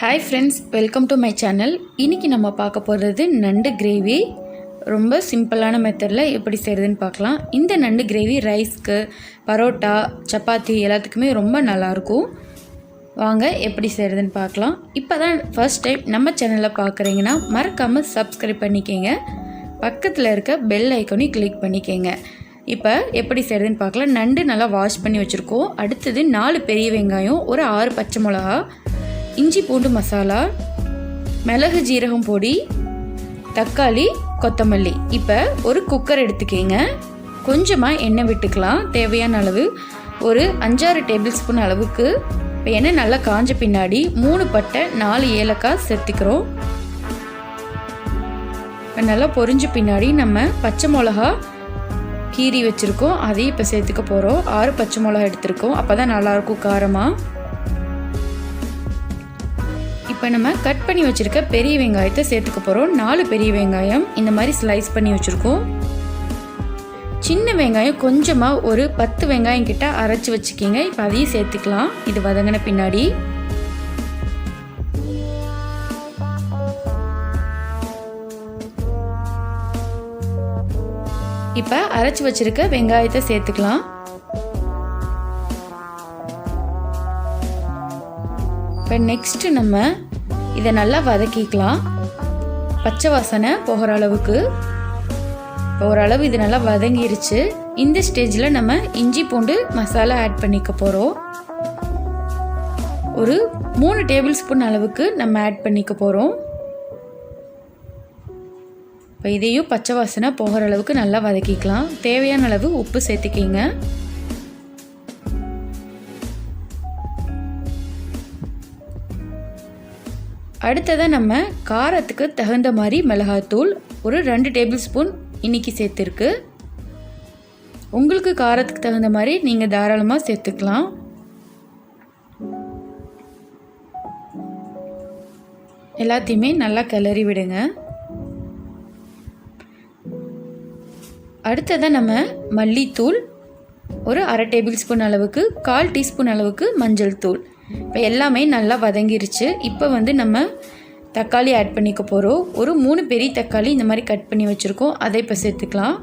Hi friends welcome to my channel இன்றைக்கி நம்ம பார்க்க போகிறது நண்டு கிரேவி ரொம்ப சிம்பிளான மெத்தடில் எப்படி செய்கிறதுன்னு பார்க்கலாம். இந்த நண்டு கிரேவி ரைஸ்க்கு பரோட்டா சப்பாத்தி எல்லாத்துக்குமே ரொம்ப நல்லாயிருக்கும். வாங்க எப்படி செய்கிறதுன்னு பார்க்கலாம். இப்போ தான் ஃபர்ஸ்ட் டைம் நம்ம சேனலில் பார்க்குறீங்கன்னா மறக்காமல் சப்ஸ்கிரைப் பண்ணிக்கங்க. பக்கத்தில் இருக்க பெல் ஐக்கனையும் கிளிக் பண்ணிக்கங்க. இப்போ எப்படி செய்கிறதுன்னு பார்க்கலாம். நண்டு நல்லா வாஷ் பண்ணி வச்சுருக்கோம். அடுத்தது நாலு பெரிய வெங்காயம் ஒரு ஆறு பச்சை மிளகா இஞ்சி பூண்டு மசாலா மிளகு ஜீரகம் பொடி தக்காளி கொத்தமல்லி. இப்போ ஒரு குக்கர் எடுத்துக்கிங்க. கொஞ்சமாக எண்ணெய் விட்டுக்கலாம். தேவையான அளவு ஒரு அஞ்சாறு டேபிள் ஸ்பூன் அளவுக்கு இப்போ எண்ணெய் நல்லா காஞ்ச பின்னாடி மூணு பட்டை நாலு ஏலக்காய் சேர்த்துக்கிறோம். இப்போ நல்லா பொரிஞ்ச பின்னாடி நம்ம பச்சை மிளகா கீரி வச்சுருக்கோம். அதையும் இப்போ சேர்த்துக்க போகிறோம் ஆறு பச்சை மிளகா எடுத்திருக்கோம். அப்போ தான் நல்லாயிருக்கும் காரமாக இப்போ நம்ம கட் பண்ணி வச்சுருக்க பெரிய வெங்காயத்தை சேர்த்துக்க போகிறோம் நாலு பெரிய வெங்காயம் இந்த மாதிரி ஸ்லைஸ் பண்ணி வச்சுருக்கோம். சின்ன வெங்காயம் கொஞ்சமாக ஒரு பத்து வெங்காயம் கிட்ட அரைச்சி வச்சுக்கிங்க. இப்போ அதையும் சேர்த்துக்கலாம். இது வதங்கின பின்னாடி. இப்போ அரைச்சி வச்சிருக்க வெங்காயத்தை சேர்த்துக்கலாம். இப்போ நெக்ஸ்ட்டு நம்ம இதை நல்லா வதக்கிக்கலாம். பச்சை வாசனை போகிற அளவுக்கு. போகிற ஓரளவு இது நல்லா வதங்கிருச்சு. இந்த ஸ்டேஜில் நம்ம இஞ்சி பூண்டு மசாலா ஆட் பண்ணிக்க போகிறோம் ஒரு மூணு டேபிள் ஸ்பூன் அளவுக்கு நம்ம ஆட் பண்ணிக்க போகிறோம் இப்போ இதையும் பச்சை வாசனை போகிற அளவுக்கு நல்லா வதக்கிக்கலாம். தேவையான அளவு உப்பு சேர்த்துக்கிங்க. அடுத்ததாக நம்ம காரத்துக்கு தகுந்த மாதிரி மிளகாத்தூள் ஒரு ரெண்டு டேபிள் ஸ்பூன் இன்னைக்கு சேர்த்துருக்கு. உங்களுக்கு காரத்துக்கு தகுந்த மாதிரி நீங்கள் தாராளமாக சேர்த்துக்கலாம். எல்லாத்தையுமே நல்லா கிளறி விடுங்க. அடுத்ததாக நம்ம மல்லித்தூள் ஒரு அரை டேபிள் ஸ்பூன் அளவுக்கு கால் டீஸ்பூன் அளவுக்கு மஞ்சள் தூள் இப்போ எல்லாமே நல்லா வதங்கிருச்சு. இப்போ வந்து நம்ம தக்காளி ஆட் பண்ணிக்க போகிறோம் ஒரு மூணு பெரிய தக்காளி இந்த மாதிரி கட் பண்ணி வச்சுருக்கோம். அதை இப்போ சேர்த்துக்கலாம்.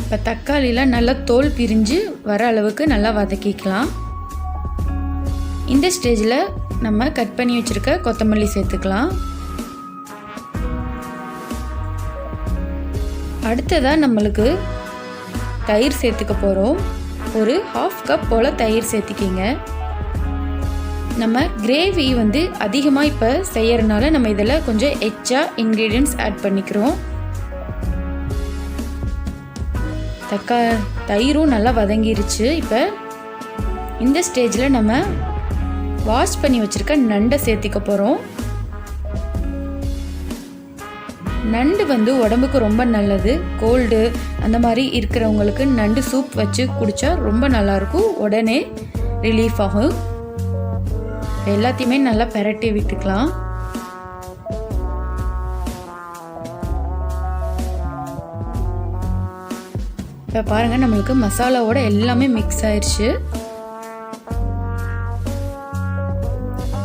இப்போ தக்காளிலாம் நல்லா தோல் பிரிஞ்சு வர அளவுக்கு நல்லா வதக்கிக்கலாம். இந்த ஸ்டேஜில் நம்ம கட் பண்ணி வச்சுருக்க கொத்தமல்லி சேர்த்துக்கலாம். அடுத்ததாக நம்மளுக்கு தயிர் சேர்த்துக்க போகிறோம் ஒரு ஹாஃப் கப் போல் தயிர் சேர்த்திக்கிங்க. நம்ம கிரேவி வந்து அதிகமாக இப்போ செய்யறதுனால நம்ம இதில் கொஞ்சம் எக்ஸ்ட்ரா இன்க்ரீடியன்ட்ஸ் ஆட் பண்ணிக்கிறோம். தக்கா தயிரும் நல்லா வதங்கிருச்சு. இப்போ இந்த ஸ்டேஜில் நம்ம வாஷ் பண்ணி வச்சுருக்க நண்டை சேர்த்திக்க போகிறோம் நண்டு வந்து உடம்புக்கு ரொம்ப நல்லது. கோல்டு அந்த மாதிரி இருக்கிறவங்களுக்கு நண்டு சூப் வச்சு குடித்தா ரொம்ப நல்லாயிருக்கும். உடனே ரிலீஃப் ஆகும். எல்லாத்தையுமே நல்லா பெரட்டி விட்டுக்கலாம். இப்போ பாருங்கள் நம்மளுக்கு மசாலாவோட எல்லாமே மிக்ஸ் ஆயிடுச்சு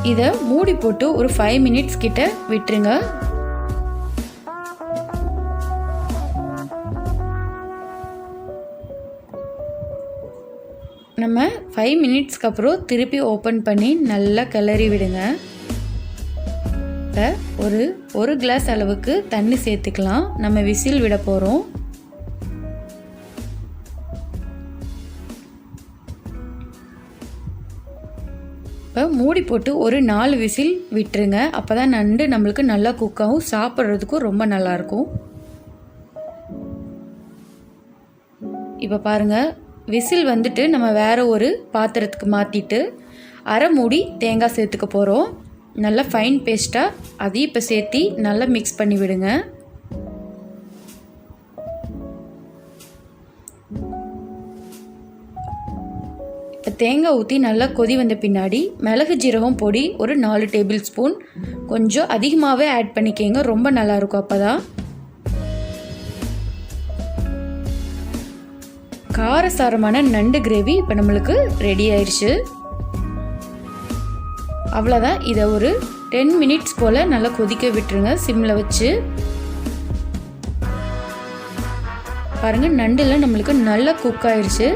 இதை மூடி போட்டு ஒரு ஃபைவ் மினிட்ஸ் கிட்ட விட்டுருங்க. நம்ம ஃபைவ் மினிட்ஸ்க்கு அப்புறம் திருப்பி ஓப்பன் பண்ணி நல்லா கிளறி விடுங்க. இப்போ ஒரு ஒரு கிளாஸ் அளவுக்கு தண்ணி சேர்த்துக்கலாம். நம்ம விசில் விட போகிறோம் இப்போ மூடி போட்டு ஒரு நாலு விசில் விட்டுருங்க. அப்போ தான் நண்டு நம்மளுக்கு நல்லா குக்காகவும் சாப்பிட்றதுக்கும் ரொம்ப நல்லாயிருக்கும் இப்போ பாருங்கள் விசில் வந்துட்டு நம்ம வேறு ஒரு பாத்திரத்துக்கு மாற்றிட்டு அரை மூடி தேங்காய் சேர்த்துக்க போகிறோம் நல்லா ஃபைன் பேஸ்ட்டாக அதையும் இப்போ சேர்த்தி நல்லா மிக்ஸ் பண்ணி விடுங்க. இப்போ தேங்காய் ஊற்றி நல்லா கொதி வந்த பின்னாடி மிளகு ஜீரகம் பொடி ஒரு நாலு டேபிள் ஸ்பூன். கொஞ்சம் அதிகமாகவே ஆட் பண்ணிக்கோங்க ரொம்ப நல்லாயிருக்கும் அப்போ தான் காரசாரமான நண்டு கிரேவி இப்போ நம்மளுக்கு ரெடி ஆயிடுச்சு அவ்வளோதான் இதை ஒரு டென் மினிட்ஸ் போல் நல்லா கொதிக்க விட்டுருங்க. சிம்மில் வச்சு. பாருங்கள் நண்டில் நம்மளுக்கு நல்லா குக் ஆயிடுச்சு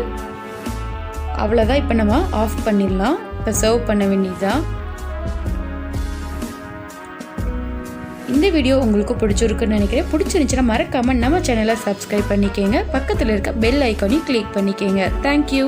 அவ்வளோதான் இப்போ நம்ம ஆஃப் பண்ணிடலாம். இப்போ சர்வ் பண்ண வேண்டியதுதான். இந்த வீடியோ உங்களுக்கு பிடிச்சிருக்குன்னு நினைக்கிறேன். பிடிச்சிருந்துச்சுன்னா மறக்காமல் நம்ம சேனலை சப்ஸ்கிரைப் பண்ணிக்கோங்க. பக்கத்தில் இருக்க பெல் ஐக்கானையும் கிளிக் பண்ணிக்கோங்க. தேங்க்யூ